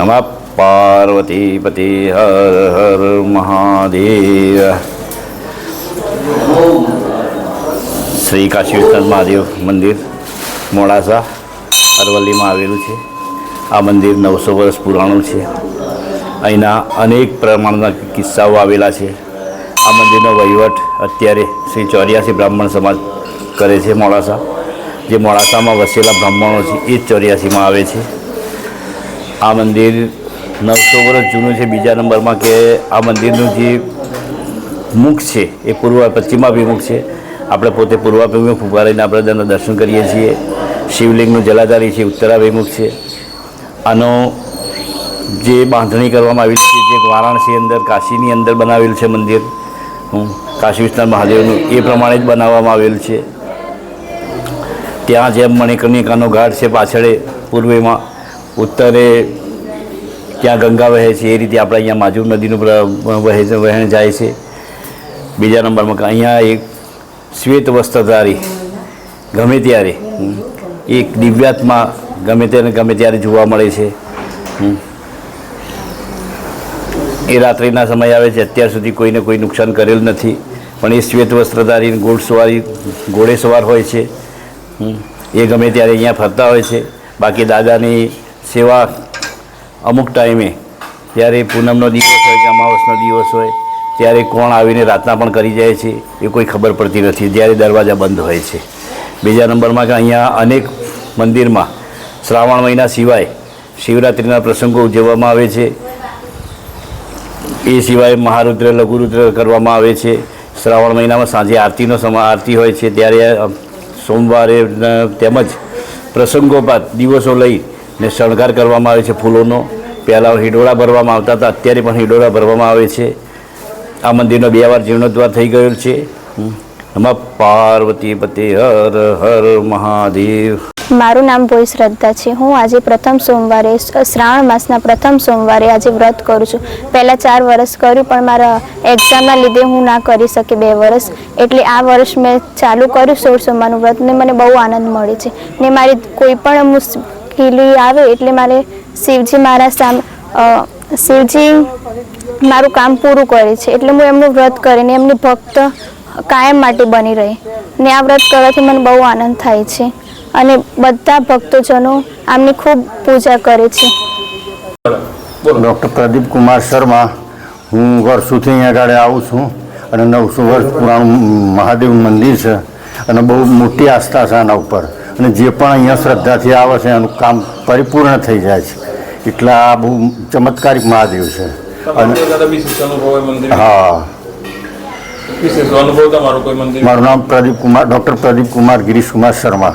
નમઃ પાર્વતીપતિ હર હર મહાદેવ શ્રી કાશી વિશ્વનાથ મહાદેવ મંદિર મોડાસા અરવલ્લીમાં આવેલું છે આ મંદિર નવસો વર્ષ પુરાણું છે અહીંના અનેક પ્રમાણના કિસ્સાઓ આવેલા છે આ મંદિરનો વહીવટ અત્યારે શ્રી ચોર્યાસી બ્રાહ્મણ સમાજ કરે છે મોડાસા, જે મોડાસામાં વસેલા બ્રાહ્મણો છે, એ જ ચોર્યાસીમાં આવે છે. આ મંદિર નવસો વર્ષ જૂનું છે, બીજા નંબરમાં કે આ મંદિરનું જે મુખ છે, એ પૂર્વ પશ્ચિમાભિમુખ છે. આપણે પોતે પૂર્વાભિમુખ ઊભા રહીને આપણે તેના દર્શન કરીએ છીએ. શિવલિંગનું જલાધારી છે, ઉત્તરાભિમુખ છે. આનો જે બાંધણી કરવામાં આવેલી છે, જે વારાણસી અંદર, કાશીની અંદર બનાવેલ છે મંદિર. કાશી વિશ્વનાથ મહાદેવનું, એ પ્રમાણે જ બનાવવામાં આવેલ છે. ત્યાં જેમ મણિકર્ણિકાનો ઘાટ છે પાછળે, પૂર્વેમાં. ઉત્તરે ત્યાં ગંગા વહે છે, એ રીતે આપણે અહીંયા માજુર નદીનું વહે વહેણ જાય છે. બીજા નંબરમાં અહીંયા એક શ્વેત વસ્ત્રધારી ગમે ત્યારે એક દિવ્યાત્મા ગમે ત્યારે ગમે ત્યારે જોવા મળે છે એ રાત્રિના સમય આવે છે, અત્યાર સુધી કોઈને કોઈ નુકસાન કરેલ નથી, પણ એ શ્વેત વસ્ત્રધારી ઘોડસવારી સવારી ઘોડે સવાર હોય છે એ ગમે ત્યારે અહીંયા ફરતા હોય છે, બાકી દાદાની સેવા અમુક ટાઈમે, જ્યારે પૂનમનો દિવસ હોય કે અમાવસનો દિવસ હોય, ત્યારે કોણ આવીને રાતના પણ કરી જાય છે, એ કોઈ ખબર પડતી નથી, જ્યારે દરવાજા બંધ હોય છે. બીજા નંબરમાં કે અહીંયા અનેક મંદિરમાં શ્રાવણ મહિના સિવાય શિવરાત્રિના પ્રસંગો ઉજવવામાં આવે છે. એ સિવાય મહારુદ્ર, લઘુરુદ્ર કરવામાં આવે છે. શ્રાવણ મહિનામાં સાંજે આરતીનો સમા, આરતી હોય છે, ત્યારે સોમવારે તેમજ તેમજ પ્રસંગોપાત, દિવસો લઈ ને શણગાર કરવામાં આવે છે ફૂલોનો. પહેલાં હિડોળા ભરવામાં આવતા હતા, અત્યારે પણ હિડોળા ભરવામાં આવે છે. આ મંદિરનો બે વાર જીર્ણોદ્વાર થઈ ગયો છે. નમઃ પાર્વતી પતે, હર હર મહાદેવ. મારું નામ ભોઈ શ્રદ્ધા છે. હું આજે પ્રથમ સોમવારે શ્રાવણ માસના પ્રથમ સોમવારે આજે વ્રત કરું છું. પહેલાં ચાર વર્ષ કર્યું, પણ મારા એક્ઝામના લીધે હું ના કરી શકી બે વર્ષ. એટલે આ વર્ષ મેં ચાલુ કર્યું સોળ સોમવારનું વ્રત ને મને બહુ આનંદ મળે છે. ને મારી કોઈ પણ મુશ્કેલી આવે એટલે મારે શિવજી મારા સામ શિવજી મારું કામ પૂરું કરે છે. એટલે હું એમનું વ્રત કરીને એમની ભક્ત કાયમ માટે બની રહી. ને આ વ્રત કરવાથી મને બહુ આનંદ થાય છે. અને બધા ભક્તોજનો આમની ખૂબ પૂજા કરે છે. ડૉક્ટર પ્રદીપ કુમાર શર્મા હું વર્ષોથી અહીંયા આગળ આવું છું. અને નવસો વર્ષ પુરાણું મહાદેવ મંદિર છે. અને બહુ મોટી આસ્થા છે આના ઉપર. અને જે પણ અહીંયા શ્રદ્ધાથી આવે છે એનું કામ પરિપૂર્ણ થઈ જાય છે. એટલા આ બહુ ચમત્કારિક મહાદેવ છે. અને હા. મારું નામ પ્રદીપ કુમાર ડૉક્ટર પ્રદીપ કુમાર ગિરીશ કુમાર શર્મા.